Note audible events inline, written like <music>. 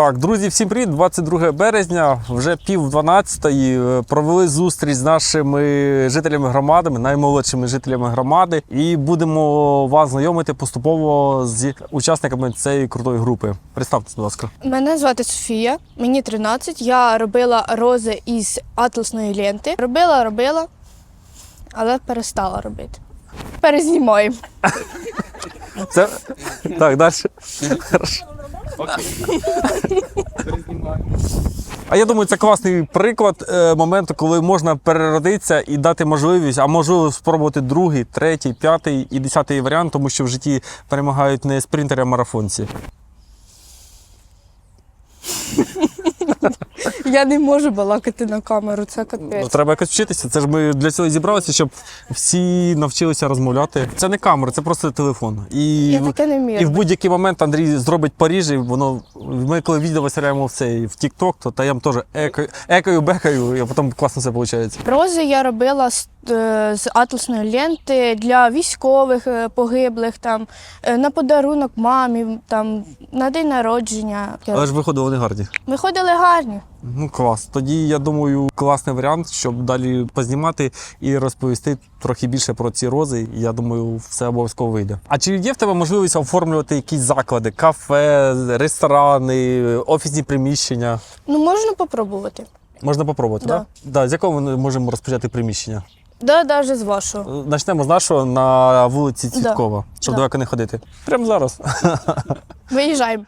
Так, друзі, всім привіт! 22 березня, вже пів 12 провели зустріч з нашими жителями громади, наймолодшими жителями громади, і будемо вас знайомити поступово з учасниками цієї крутої групи. Представтесь, будь ласка. Мене звати Софія, мені 13. Я робила рози із атласної ленти. Робила, робила, але перестала робити. Перезнімаємо. Це так, далі. <laughs> А я думаю, це класний приклад е, моменту, коли можна переродитися і дати можливість, а можливо спробувати другий, третій, п'ятий і десятий варіант, тому що в житті перемагають не спринтери, а марафонці. Я не можу балакати на камеру, це Ну, треба якось вчитися. Це ж ми для цього і зібралися, щоб всі навчилися розмовляти. Це не камера, це просто телефон. І, Я таке не і в будь-який момент Андрій зробить Паріж, і воно. Ми коли відео виставляємо в цей в TikTok, то та я теж екаю, екаю, бекаю, і потім класно все виходить. Рози я робила з, е, з атласної ленти для військових е, погиблих, там, е, на подарунок мамі, там, на день народження. Але ж виходили вони гарні. Виходили гарні. Ну клас. Тоді я думаю, класний варіант, щоб далі познімати і розповісти трохи більше про ці рози. Я думаю, все обов'язково вийде. А чи є в тебе можливість оформлювати якісь заклади, кафе, ресторани, офісні приміщення? Ну, можна попробувати. Можна попробувати, Да. так? Да. З якого ми можемо розпочати приміщення? Да, навіть з вашого. Е, Почнемо з нашого на вулиці Цвіткова, щоб Да. далеко не ходити. Прямо зараз. <laughs> Виїжджаємо.